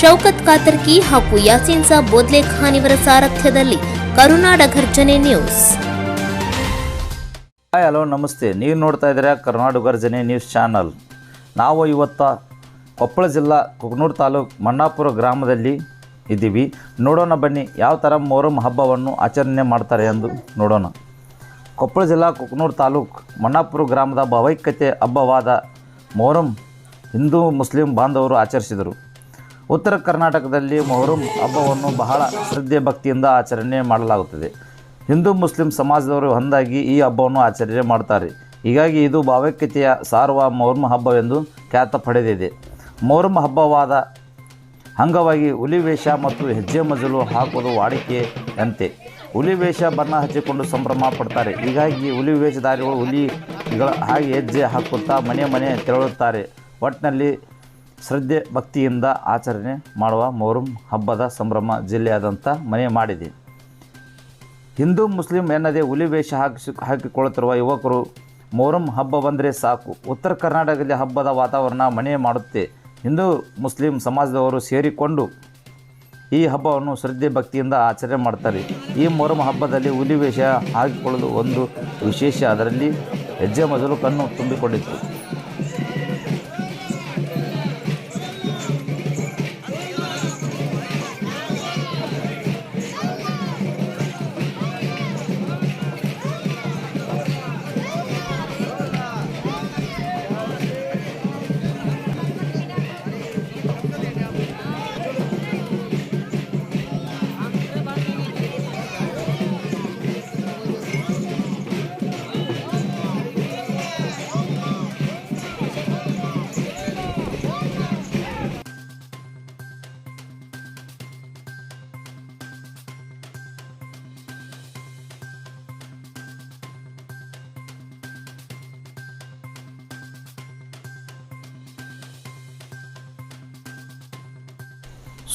ಶೌಕತ್ ಕಾತರ್ಕಿ ಹಾಗೂ ಯಾಸೀನ್ ಸಾಬ್ ಬೋದ್ಲೆ ಖಾನ್ ಇವರ ಸಾರಥ್ಯದಲ್ಲಿ Karunada ಘರ್ಜನೆ news. Hi, hello, namaste. ನೀವು ನೋಡ್ತಾ ಇದ್ದೀರಾ ಕರ್ನಾಟಕ ಗರ್ಜನೆ ನ್ಯೂಸ್ ಚಾನಲ್. ನಾವು ಇವತ್ತ ಕೊಪ್ಪಳ ಜಿಲ್ಲಾ ಕುಗ್ನೂರು ತಾಲೂಕು ಮಣ್ಣಾಪುರ ಗ್ರಾಮದಲ್ಲಿ ಇದ್ದೀವಿ. ನೋಡೋಣ ಬನ್ನಿ ಯಾವ ಥರ ಮೊಹರಂ ಹಬ್ಬವನ್ನು ಆಚರಣೆ ಮಾಡ್ತಾರೆ ಎಂದು ನೋಡೋಣ. ಕೊಪ್ಪಳ ಜಿಲ್ಲಾ ಕುಕ್ನೂರು ತಾಲೂಕು ಮಣ್ಣಾಪುರ ಗ್ರಾಮದ ಭಾವೈಕ್ಯತೆ ಹಬ್ಬವಾದ ಮೊಹರಂ ಹಿಂದೂ ಮುಸ್ಲಿಂ ಬಾಂಧವರು ಆಚರಿಸಿದರು. ಉತ್ತರ ಕರ್ನಾಟಕದಲ್ಲಿ ಮೊಹರಂ ಹಬ್ಬವನ್ನು ಬಹಳ ಶ್ರದ್ಧೆ ಭಕ್ತಿಯಿಂದ ಆಚರಣೆ ಮಾಡಲಾಗುತ್ತದೆ. ಹಿಂದೂ ಮುಸ್ಲಿಂ ಸಮಾಜದವರು ಒಂದಾಗಿ ಈ ಹಬ್ಬವನ್ನು ಆಚರಣೆ ಮಾಡ್ತಾರೆ. ಹೀಗಾಗಿ ಇದು ಭಾವೈಕ್ಯತೆಯ ಸಾರುವ ಮೊಹರಂ ಹಬ್ಬವೆಂದು ಖ್ಯಾತ ಪಡೆದಿದೆ. ಮೊಹರಂ ಹಬ್ಬವಾದ ಅಂಗವಾಗಿ ಹುಲಿ ವೇಷ ಮತ್ತು ಹೆಜ್ಜೆ ಮಜಲು ಹಾಕುವುದು ವಾಡಿಕೆಯಂತೆ. ಹುಲಿ ವೇಷ ಬಣ್ಣ ಹಚ್ಚಿಕೊಂಡು ಸಂಭ್ರಮ ಪಡ್ತಾರೆ. ಹೀಗಾಗಿ ಹುಲಿ ವೇಷಧಾರಿಗಳು ಹುಲಿಗಳ ಹಾಗೆ ಹೆಜ್ಜೆ ಹಾಕುತ್ತಾ ಮನೆ ಮನೆ ತೆರಳುತ್ತಾರೆ. ಒಟ್ಟಿನಲ್ಲಿ ಶ್ರದ್ಧೆ, ಭಕ್ತಿಯಿಂದ ಆಚರಣೆ ಮಾಡುವ ಮೊಹರಂ ಹಬ್ಬದ ಸಂಭ್ರಮ ಜಿಲ್ಲೆಯಾದಂಥ ಮನೆ ಮಾಡಿದೆ. ಹಿಂದೂ, ಮುಸ್ಲಿಂ ಎನ್ನದೇ ಹುಲಿ ವೇಷ ಹಾಕಿಸಿ, ಹಾಕಿಕೊಳ್ಳುತ್ತಿರುವ ಯುವಕರು, ಮೊಹರಂ ಹಬ್ಬ ಬಂದರೆ ಸಾಕು. ಉತ್ತರ ಕರ್ನಾಟಕದಲ್ಲಿ ಹಬ್ಬದ ವಾತಾವರಣ ಮನೆ ಮಾಡುತ್ತೆ. ಹಿಂದೂ, ಮುಸ್ಲಿಂ ಸಮಾಜದವರು ಸೇರಿಕೊಂಡು ಈ ಹಬ್ಬವನ್ನು ಶ್ರದ್ಧೆ, ಭಕ್ತಿಯಿಂದ ಆಚರಣೆ ಮಾಡ್ತಾರೆ. ಈ ಮೊಹರಂ ಹಬ್ಬದಲ್ಲಿ ಹುಲಿ ವೇಷ ಹಾಕಿಕೊಳ್ಳಲು ಒಂದು ವಿಶೇಷ. ಅದರಲ್ಲಿ ಹೆಜ್ಜೆ ಮೊದಲು ಕಣ್ಣು ತುಂಬಿಕೊಂಡಿತ್ತು.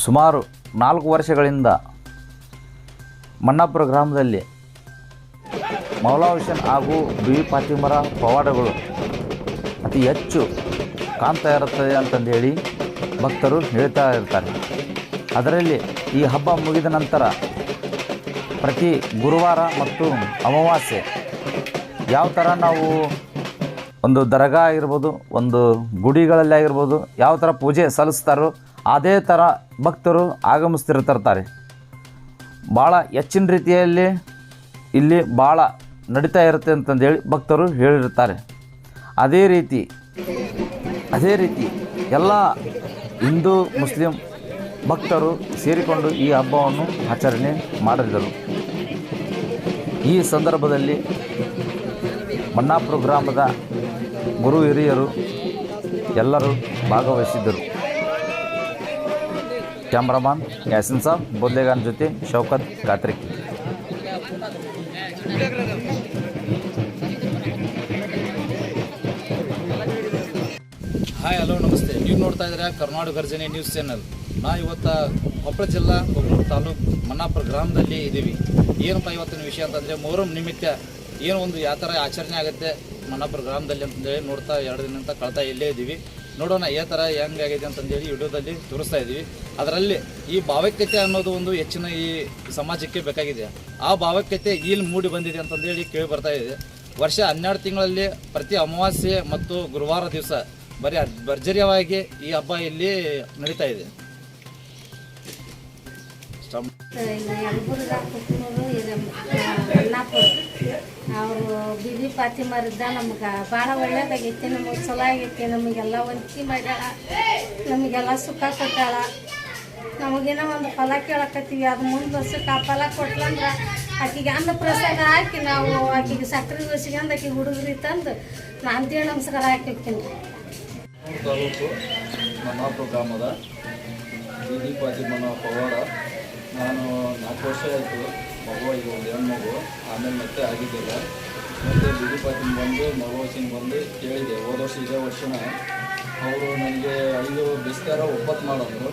ಸುಮಾರು ನಾಲ್ಕು ವರ್ಷಗಳಿಂದ ಮಣ್ಣಾಪುರ ಗ್ರಾಮದಲ್ಲಿ ಮೌಲಾ ಹುಸೇನ್ ಹಾಗೂ ಬಿ. ವಿ ಫಾತಿಮರ ಪವಾಡಗಳು ಅತಿ ಹೆಚ್ಚು ಕಾಣ್ತಾ ಇರುತ್ತದೆ ಅಂತಂದೇಳಿ ಭಕ್ತರು ಹೇಳ್ತಾ ಇರ್ತಾರೆ. ಅದರಲ್ಲಿ ಈ ಹಬ್ಬ ಮುಗಿದ ನಂತರ ಪ್ರತಿ ಗುರುವಾರ ಮತ್ತು ಅಮಾವಾಸ್ಯೆ ಯಾವ ಥರ ನಾವು ಒಂದು ದರ್ಗಾ ಆಗಿರ್ಬೋದು, ಒಂದು ಗುಡಿಗಳಲ್ಲಿ ಆಗಿರ್ಬೋದು, ಯಾವ ಥರ ಪೂಜೆ ಸಲ್ಲಿಸ್ತಾರೋ ಅದೇ ಥರ ಭಕ್ತರು ಆಗಮಿಸ್ತಿರ್ತಿರ್ತಾರೆ ಭಾಳ ಹೆಚ್ಚಿನ ರೀತಿಯಲ್ಲಿ ಇಲ್ಲಿ ಭಾಳ ನಡೀತಾ ಇರುತ್ತೆ ಅಂತಂದೇಳಿ ಭಕ್ತರು ಹೇಳಿರ್ತಾರೆ. ಅದೇ ರೀತಿ ಅದೇ ರೀತಿ ಎಲ್ಲ ಹಿಂದೂ, ಮುಸ್ಲಿಂ ಭಕ್ತರು ಸೇರಿಕೊಂಡು ಈ ಹಬ್ಬವನ್ನು ಆಚರಣೆ ಮಾಡಿದರು. ಈ ಸಂದರ್ಭದಲ್ಲಿ ಮಣ್ಣಾಪುರ ಗ್ರಾಮದ ಗುರು ಹಿರಿಯರು ಎಲ್ಲರೂ ಭಾಗವಹಿಸಿದ್ದರು. ಕ್ಯಾಮ್ರಾಮನ್ ಯಾಸಿನ್ ಸಾಬ್, ಬೋದ್ಲೆಗಾನ್ ಜೊತೆ ಶೌಕತ್ ಖಾತ್ರಿ ಹಾಯ್ ಹಲೋ ನಮಸ್ತೆ. ನೀವು ನೋಡ್ತಾ ಇದ್ದೀರಾ ಕರ್ನಾಟಕ ಗರ್ಜನೆ ನ್ಯೂಸ್ ಚಾನಲ್. ನಾ ಇವತ್ತು ಕೊಪ್ಪಳ ಜಿಲ್ಲಾ ಕೊಪ್ಪಳೂರು ತಾಲೂಕು ಮನ್ನಾಪುರ ಗ್ರಾಮದಲ್ಲಿ ಇದ್ದೀವಿ ಏನಪ್ಪ ಇವತ್ತಿನ ವಿಷಯ ಅಂತಂದರೆ ಮೊಹರಂ ನಿಮಿತ್ತ ಏನು ಒಂದು ಯಾವ ಥರ ಆಚರಣೆ ಆಗುತ್ತೆ ಮನ್ನಾಪುರ ಗ್ರಾಮದಲ್ಲಿ ಅಂತಂದೇಳಿ ನೋಡ್ತಾ ಎರಡು ದಿನ ಅಂತ ಕಳ್ತಾ ಇಲ್ಲೇ ಇದ್ದೀವಿ. ನೋಡೋಣ ಯಾವ ಥರ ಹೆಂಗಾಗಿದೆ ಅಂತಂದೇಳಿ ವಿಡಿಯೋದಲ್ಲಿ ತೋರಿಸ್ತಾ ಇದ್ದೀವಿ. ಅದರಲ್ಲಿ ಈ ಭಾವೈಕ್ಯತೆ ಅನ್ನೋದು ಒಂದು ಹೆಚ್ಚಿನ ಈ ಸಮಾಜಕ್ಕೆ ಬೇಕಾಗಿದೆ. ಆ ಭಾವೈಕ್ಯತೆ ಇಲ್ಲಿ ಮೂಡಿ ಬಂದಿದೆ ಅಂತಂದೇಳಿ ಕೇಳಿ ಬರ್ತಾ ಇದೆ. ವರ್ಷ ಹನ್ನೆರಡು ತಿಂಗಳಲ್ಲಿ ಪ್ರತಿ ಅಮಾವಾಸ್ಯೆ ಮತ್ತು ಗುರುವಾರ ದಿವಸ ಬರೀ ಭರ್ಜರಿಯವಾಗಿ ಈ ಹಬ್ಬ ಇಲ್ಲಿ ನಡೀತಾ ಇದೆ. ಸ್ಟಾಪ್. ಇದು ಯಲಬುರ್ಗ ಕುಕ್ನೂರು ಇದು ಅಣ್ಣಾಪುರ ಅವರು ಬಿಬಿ ಫಾತಿಮರಿದ್ದ ನಮ್ಗೆ ಭಾಳ ಒಳ್ಳೇದಾಗೈತಿ ನಮಗೆ ಚಲೋ ಆಗೈತಿ ನಮಗೆಲ್ಲ ಒಂಚಿ ಮಾಡ್ಯಾಳ ನಮಗೆಲ್ಲ ಸುಖ ಕೊಟ್ಟಾಳ. ನಮಗೇನೋ ಒಂದು ಫಲ ಕೇಳಕತ್ತೀವಿ ಅದು ಮುಂದೆ ವರ್ಷಕ್ಕೆ ಆ ಫಲ ಕೊಟ್ಲಂದ್ರೆ ಆಕಿಗೆ ಅನ್ನ ಪ್ರಸಾದ ಹಾಕಿ ನಾವು ಆಕಿಗೆ ಸಕ್ಕರೆ ದೋಸಿಗಂದು ಆಕೆಗೆ ಹುಡುಗರಿ ತಂದು ನಾನು ದೇವ ನಮಸ್ಕಾರ ಹಾಕಿರ್ತೀನಿ. ತಾಲೂಕು ಗ್ರಾಮದ ಬೀದಿ ಪಾತಿಮನ ಪವಾಡ. ನಾನು ನಾಲ್ಕು ವರ್ಷ ಆಯಿತು ಮಗು, ಈಗ ಒಂದು ಮಗು, ಆಮೇಲೆ ಮತ್ತೆ ಆಗಿದ್ದಿಲ್ಲ ಮತ್ತು ಬಿಡಿಪಾತಿನ ಬಂದು, ಮಗು ಬಂದು ಕೇಳಿದೆ. ಹೋದ ವರ್ಷ ಇದೇ ವರ್ಷನ ಅವರು ನನಗೆ ಐದು ಬಿಸ್ಕಾರ ಒಪ್ಪತ್ತು ಮಾಡೋದು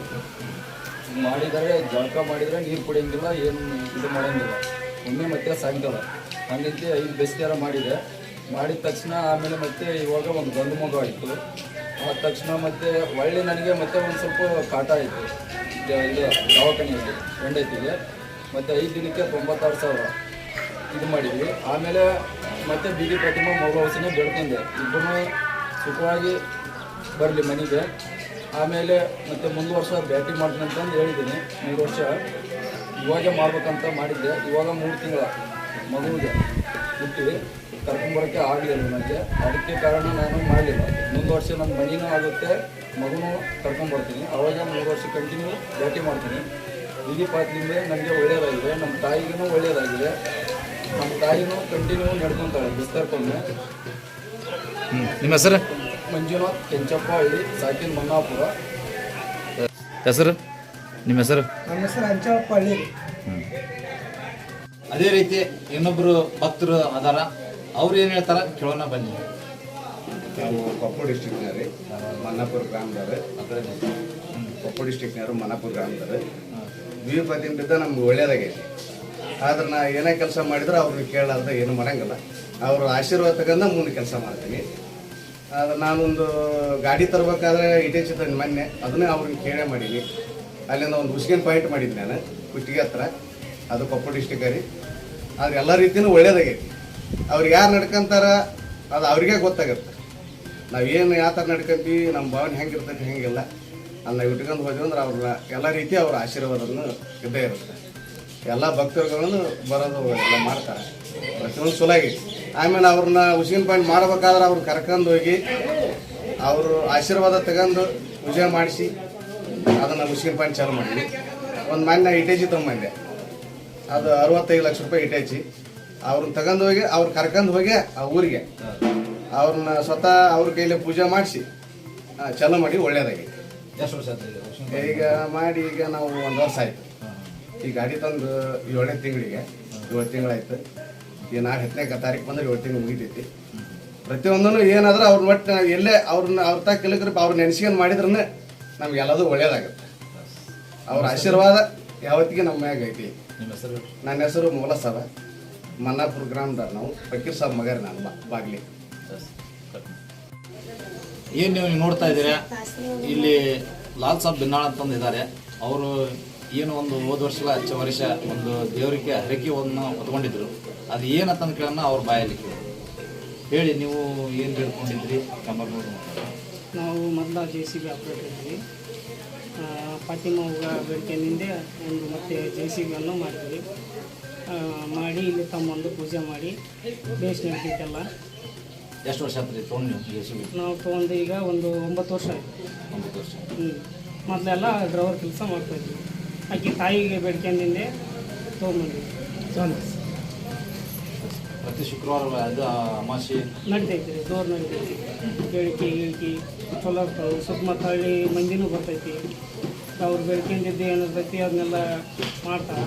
ಮಾಡಿದರೆ ಜಳಕ ಮಾಡಿದರೆ ನೀರು ಕುಡಿಯೋಂಗಿಲ್ಲ, ಏನು ಇದು ಮಾಡೋಂಗಿಲ್ಲ. ಒಮ್ಮೆ ಮತ್ತೆ ಸಾಯಂಕಾಲ. ಹಂಗಂತೆ ಐದು ಬೆಸ್ತಿಯಾರ ಮಾಡಿದೆ. ಮಾಡಿದ ತಕ್ಷಣ ಆಮೇಲೆ ಮತ್ತೆ ಇವಾಗ ಒಂದು ಗಂಡು ಮಗು ಆಯಿತು. ಆದ ತಕ್ಷಣ ಮತ್ತೆ ಒಳ್ಳೆ ನನಗೆ ಮತ್ತೆ ಒಂದು ಸ್ವಲ್ಪ ಕಾಟ ಆಯಿತು. ಇದು. ದವಾಖಾನೆಯಲ್ಲಿ ಹೆಂಡತಿಗೆ ಮತ್ತು ಐದು ದಿನಕ್ಕೆ ತೊಂಬತ್ತಾರು ಸಾವಿರ. ಇದು ಮಾಡಿದ್ವಿ. ಆಮೇಲೆ ಮತ್ತೆ ಬೀದಿ ಪ್ರತಿಮಾ ಮೌಲವಸಿನೇ ಬೆಳ್ಕೊಂಡೆ ಇಬ್ಬರು ಸುಖವಾಗಿ ಬರಲಿ ಮನೆಗೆ. ಆಮೇಲೆ ಮತ್ತೆ ಮುಂದೆ ವರ್ಷ ಬ್ಯಾಟಿಂಗ್ ಮಾಡ್ತೀನಿ ಅಂತಂದು ಹೇಳಿದ್ದೀನಿ ಮೂರು ವರ್ಷ. ಇವಾಗ ಮಾಡ್ಬೇಕಂತ ಮಾಡಿದ್ದೆ. ಇವಾಗ ಮೂರು ತಿಂಗಳ. ಮಗುವಿಗೆ. ಹುಟ್ಟಿ ಕರ್ಕೊಂಬರೋಕ್ಕೆ ಆಗಲಿಲ್ಲ ನನಗೆ ಅದಕ್ಕೆ ಕಾರಣ ನಾನು ಮಾಡಲಿಲ್ಲ. ಮುಂದೆ ವರ್ಷ ನನ್ನ ಮನೆಯೂ ಆಗುತ್ತೆ ಮಗನೂ ಕರ್ಕೊಂಬರ್ತೀನಿ. ಅವಾಗ ಮೂರು ವರ್ಷ ಕಂಟಿನ್ಯೂ ಭೇಟಿ ಮಾಡ್ತೀನಿ. ಇಲ್ಲಿ ಪಾತ್ರಿಂದ ನನಗೆ ಒಳ್ಳೆಯದಾಗಿದೆ ನಮ್ಮ ತಾಯಿಗೂ ಒಳ್ಳೆಯದಾಗಿದೆ ನಮ್ಮ ತಾಯಿನೂ ಕಂಟಿನ್ಯೂ ನಡ್ಕೊತಾಳೆ ಬಿಸ್ತರ್ಕೊಂಡೆ ನಿಮ್ಮ ಹೆಸರು? ಮಂಜುನಾಥ್ ಕೆಂಚಪ್ಪ ಹಳ್ಳಿ ಸಾಕಿನ ಮನ್ನಾಪುರ. ಹೆಸರು? ನಿಮ್ಮ ಹೆಸರು? ನಮ್ಮ ಹೆಸರು ಅಂಚಪ್ಪ ಹಳ್ಳಿ ಅದೇ ರೀತಿ ಇನ್ನೊಬ್ರು ಭಕ್ತರು ಅದಾರ ಅವ್ರು ಏನು ಹೇಳ್ತಾರ? ಕೇಳೋಣ ಬನ್ನಿ. ನಾವು ಕೊಪ್ಪಳ ಡಿಸ್ಟಿಕ್ನವ್ರಿ ಮನ್ನಾಪುರ ಗ್ರಾಮದವ್ರು. ಕೊಪ್ಪಳ ಡಿಸ್ಟಿಕ್ನವ್ರು ಮನ್ನಾಪುರ ಗ್ರಾಮದವ್ರೆ. ಬೀಪತಿನ ಬಿದ್ದ ನಮ್ಗೆ ಒಳ್ಳೇದಾಗೈತಿ. ಆದ್ರೆ ನಾ ಏನೇ ಕೆಲಸ ಮಾಡಿದ್ರೆ ಅವ್ರಿಗೆ ಕೇಳಾರ್ದ ಏನು ಮಾಡಂಗಿಲ್ಲ. ಅವ್ರ ಆಶೀರ್ವಾದ ತಗೊಂಡ ಮುಂದೆ ಕೆಲಸ ಮಾಡ್ತೀನಿ. ಆದ್ರೆ ನಾನೊಂದು ಗಾಡಿ ತರಬೇಕಾದ್ರೆ ಇಟೇಚ್ ತಂದು ಮೊನ್ನೆ. ಅದನ್ನೇ ಅವ್ರನ್ನ ಕೇಳೇ ಮಾಡೀನಿ. ಅಲ್ಲಿಂದ ಒಂದು ಉಸ್ಗಿನ ಪಾಯಿಂಟ್ ಮಾಡಿದ್ದೆ ನಾನು ಕುಟ್ಟಿಗೆ ಹತ್ರ. ಅದು ಕೊಪ್ಪ ಡಿಸ್ಟಿಕ್ ರೀ ಆದ್ರೆ ಎಲ್ಲ ರೀತಿಯೂ ಒಳ್ಳೇದಾಗೈತಿ. ಅವ್ರು ಯಾರು ನಡ್ಕೊಂತಾರ ಅದು ಅವ್ರಿಗೆ ಗೊತ್ತಾಗುತ್ತೆ. ನಾವೇನು ಯಾವ ಥರ ನಡ್ಕೊಂತೀವಿ ನಮ್ಮ ಭಾವನೆ ಹೆಂಗಿರ್ತೈತಿ, ಹೆಂಗಿಲ್ಲ ನಾವು ಇಟ್ಕೊಂಡು ಹೋದ್ವಿ ಅಂದ್ರೆ ಅವ್ರನ್ನ ಎಲ್ಲ ರೀತಿ ಅವ್ರ ಆಶೀರ್ವಾದವನ್ನು ಇದ್ದೇ ಇರುತ್ತೆ. ಎಲ್ಲ ಭಕ್ತರುಗಳನ್ನು ಬರೋದು ಎಲ್ಲ ಮಾಡ್ತಾರೆ. ಪ್ರತಿಯೊಂದು ಸುಲಾಗಿ ಆಮೇಲೆ ಅವ್ರನ್ನ ಉಸಿನ ಪಾಯಿಂಟ್ ಮಾಡ್ಬೇಕಾದ್ರೆ ಅವ್ರು ಕರ್ಕೊಂಡು ಹೋಗಿ ಅವರು ಆಶೀರ್ವಾದ ತಗೊಂಡು ಪೂಜೆ ಮಾಡಿಸಿ ಅದನ್ನು ಉಸಿನ ಪಾಯಿಂಟ್ ಚಾಲು ಮಾಡಿದ್ವಿ. ಒಂದು ಮಾನ್ಯ ಇಟೇಜಿ ತೊಗೊಂಬಂದೆ. ಅದು ಅರವತ್ತೈದು ಲಕ್ಷ ರೂಪಾಯಿ ಇಟ್ಟೈಚಿ ಅವ್ರನ್ನ ತಗೊಂಡು ಹೋಗಿ ಅವ್ರು ಕರ್ಕೊಂಡು ಹೋಗಿ ಆ ಊರಿಗೆ. ಅವ್ರನ್ನ ಸ್ವತಃ ಅವ್ರ ಕೈಲಿ ಪೂಜೆ ಮಾಡಿಸಿ ಚಲ ಮಾಡಿ ಒಳ್ಳೇದಾಗಿ ಎಷ್ಟು ವರ್ಷ ಆಯ್ತು? ಈಗ ಮಾಡಿ ಈಗ ನಾವು ಒಂದು ವರ್ಷ ಆಯ್ತು. ಈ ಗಾಡಿ ತಂದು ಏಳನೇ ತಿಂಗಳಿಗೆ ಏಳು ತಿಂಗಳಾಯ್ತು. ಈಗ ನಾಳೆ ಹತ್ತನೇ ತಾರೀಕು ಬಂದ್ರೆ ಏಳು ತಿಂಗಳು ಮುಗಿತೈತಿ. ಪ್ರತಿಯೊಂದನ್ನು ಏನಾದ್ರೂ ಅವ್ರ ಒಟ್ಟು ನಾವು ಎಲ್ಲೇ ಅವ್ರನ್ನ ಅವ್ರ ತಾ ಕೆಲಕ್ರಿ ಅವ್ರ ನೆನೆಸ್ಕೊಂಡು ಮಾಡಿದ್ರೂ ನಮ್ಗೆ ಎಲ್ಲದೂ ಒಳ್ಳೇದಾಗುತ್ತೆ. ಅವ್ರ ಆಶೀರ್ವಾದ ಯಾವತ್ತಿಗೆ ನಮ್ಮ ಮ್ಯಾಗ ಐತಿ? ನಿಮ್ಮ ಹೆಸರು? ನನ್ನ ಹೆಸರು ಮೂಲಸವ ಮನ್ನಾಪುರ ಗ್ರಾಮದವ್ರು ನಾವು. ಫಕೀರ್ ಸಾಬ್ ಮಗರ್ ನಾನು ಬಾ ಬಾಗ್ಲಿ. ಏನು ನೀವು ನೋಡ್ತಾ ಇದ್ದೀರಾ? ಇಲ್ಲಿ ಲಾಲ್ ಸಾಬ್ ಬಿನ್ನಾಳ್ ಅಂತಂದು ಇದ್ದಾರೆ ಅವರು ಏನು ಒಂದು ಹೋದ ವರ್ಷ ಹಚ್ಚ ವರ್ಷ ಒಂದು ದೇವರಿಗೆ ಹರಕೆ ಒಂದು ಹೊತ್ಕೊಂಡಿದ್ರು. ಅದು ಏನಂತಂದು ಕೇಳೋಣ ಅವ್ರ ಬಾಯಲ್ಲಿ ಹೇಳಿ ನೀವು ಏನು ಹೇಳ್ಕೊಂಡಿದ್ರಿ ಕಮರ್ ನೋಡಿ ನಾವು ಮೊದಲ ಜೆ ಸಿ ಬಿ ಆಪ್ರೇಟರ್ ಇದ್ವಿ ಫಾತಿಮಾ ಹೂವ ಬೇಡಿಕೆಯಿಂದ ಒಂದು ಮತ್ತೆ ಜೆ ಮಾಡ್ತೀವಿ ಮಾಡಿ ಇಲ್ಲಿ ತಮ್ಮೊಂದು ಪೂಜೆ ಮಾಡಿ ಬೇಸ್ ನಡೀತೈತೆಲ್ಲ ಎಷ್ಟು ವರ್ಷ ಆಗ್ತದೆ ತೊಗೊಂಡು ನೀವು ಜೆ ನಾವು ತೊಗೊಂಡು ಈಗ ಒಂದು ಒಂಬತ್ತು ವರ್ಷ ಆಯಿತು. ಒಂಬತ್ತು ವರ್ಷ ಹ್ಞೂ ಮೊದಲೆಲ್ಲ ಡ್ರೈವರ್ ಕೆಲಸ ಮಾಡ್ತಾಯಿದ್ವಿ ಆಕೆ ತಾಯಿಗೆ ಬೇಡ್ಕೊಂಡಿಂದೆ ತೊಗೊಂಡು ಪ್ರತಿ ಶುಕ್ರವಾರ ಅದು ಅಮಾಸೆ ನಡಿತೈತಿ ರೀ ಜೋರು ನಡಿತೈತಿ ಬೇಡಿಕೆ ಗಿಳಿಕೆ ಚಲೋ ಇರ್ತಾವೆ. ಸುತ್ತಮುತ್ತ ಹಳ್ಳಿ ಮಂದಿನೂ ಬರ್ತೈತಿ ಅವ್ರು ಬೇಡ್ಕೊಂಡಿದ್ದು ಏನಿರ್ತೈತಿ ಅದನ್ನೆಲ್ಲ ಮಾಡ್ತಾರೆ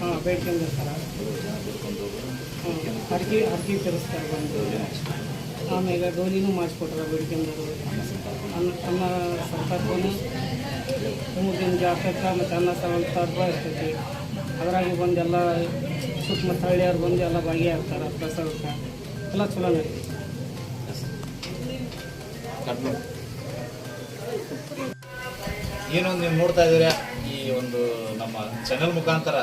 ಹಾಂ ಬೇಡ್ಕೊಂಡಿರ್ತಾರೆ. ಹಾಂ ಹರಕೆ ಹರಕೆ ತರಿಸ್ತಾರೆ ಬಂದು. ಆಮೇಲೆ ಡೋಲಿನೂ ಮಾಡಿಸ್ಕೊಟ್ರೆ ಬೇಡ್ಕೊಂಡರು ಅನ್ನ ಅನ್ನ ಸರ್ಕಾರಕ್ಕೂ ಮೂರು ದಿನ ಜಾತಕ ಮತ್ತು ಅನ್ನ ಸಂಪರ್ಕ ಇರ್ತೈತಿ. ಅದ್ರಾಗೆ ಎಲ್ಲ ಸುತ್ತಮುತ್ತ ಹಳ್ಳಿಯವ್ರು ಬಂದು ಎಲ್ಲ ಭಾಗಿಯಾಗ್ತಾರೆ ಪ್ರಸಾದಕ್ಕೆ ಎಲ್ಲ ಚಲೋ ನಡೀತೈತಿ. ಕಟ್ ಮಾಡಿ. ಏನು ನೀವು ನೋಡ್ತಾ ಇದ್ದೀರಾ? ಈ ಒಂದು ನಮ್ಮ ಚಾನೆಲ್ ಮುಖಾಂತರ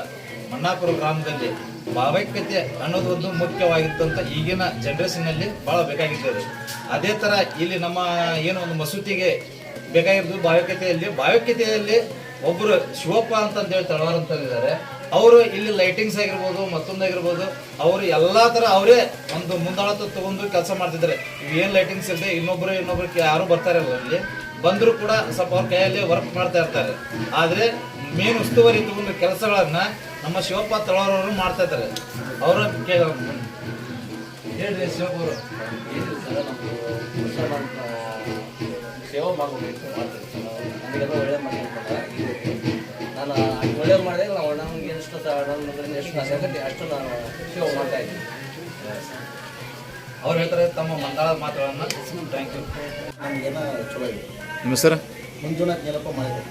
ಮಣ್ಣಾಪುರ ಗ್ರಾಮದಲ್ಲಿ ಭಾವೈಕ್ಯತೆ ಅನ್ನೋದು ಒಂದು ಮುಖ್ಯವಾಗಿತ್ತಂತ ಈಗಿನ ಜನ್ರೇಷನ್ನಲ್ಲಿ ಭಾಳ ಬೇಕಾಗಿರ್ತದೆ ಅದೇ. ಥರ ಇಲ್ಲಿ ನಮ್ಮ ಏನು ಒಂದು ಮಸೂತಿಗೆ ಬೇಕಾಗಿರೋದು ಭಾವೈಕ್ಯತೆಯಲ್ಲಿ ಭಾವೈಕ್ಯತೆಯಲ್ಲಿ ಒಬ್ಬರು ಶಿವಪ್ಪ ಅಂತಂದು ಹೇಳಿ ತಳವಾರ ಇದ್ದಾರೆ ಅವರು ಇಲ್ಲಿ ಲೈಟಿಂಗ್ಸ್ ಆಗಿರ್ಬೋದು ಮತ್ತೊಂದಾಗಿರ್ಬೋದು ಅವರು ಎಲ್ಲ ಥರ ಅವರೇ ಒಂದು ಮುಂದಾಳತ್ವ ತಗೊಂಡು ಕೆಲಸ ಮಾಡ್ತಿದ್ದಾರೆ. ಏನು ಲೈಟಿಂಗ್ಸ್ ಇಲ್ಲದೆ ಇನ್ನೊಬ್ಬರು ಇನ್ನೊಬ್ರು ಯಾರು ಬರ್ತಾ ಇರಲ್ಲ ಅಲ್ಲಿ. ಬಂದರೂ ಕೂಡ ಸ್ವಲ್ಪ ಅವ್ರ ಕೈಯಲ್ಲಿ ವರ್ಕ್ ಮಾಡ್ತಾ ಇರ್ತಾರೆ. ಆದರೆ ಮೇನ್ ಉಸ್ತುವಾರಿ ತಗೊಂಡ ಕೆಲಸಗಳನ್ನ ನಮ್ಮ ಶಿವಪ್ಪ ತಳವರವರು ಮಾಡ್ತಾ ಇದ್ದಾರೆ. ಅವರ ಹೇಳ್ರಿ ಶಿವಪ್ಪ ಅವರು. ಸೇವೆ ಮಾಡಬೇಕು ನನಗೆಲ್ಲ ಒಳ್ಳೆ ನಾನು ಒಳ್ಳೆ ನಾನು ನಾವು ನಮ್ಗೆ ಎಷ್ಟು ಎಷ್ಟು ಆಗತ್ತೆ ಅಷ್ಟು ನಾನು ಸೇವೆ ಮಾಡ್ತಾ ಇದ್ದೀನಿ. ಅವ್ರು ಹೇಳ್ತಾರೆ ತಮ್ಮ ಮಂಗಳ ಮಾತುಗಳನ್ನ ಥ್ಯಾಂಕ್ ಯು ನಮಗೆಲ್ಲ ಚಲೋ ಇದೆ. ನಿಮ್ಮ ಹೆಸರು? ಮಂಜುನಾಥ್ ನೆನಪ ಮಾಡಿದೆ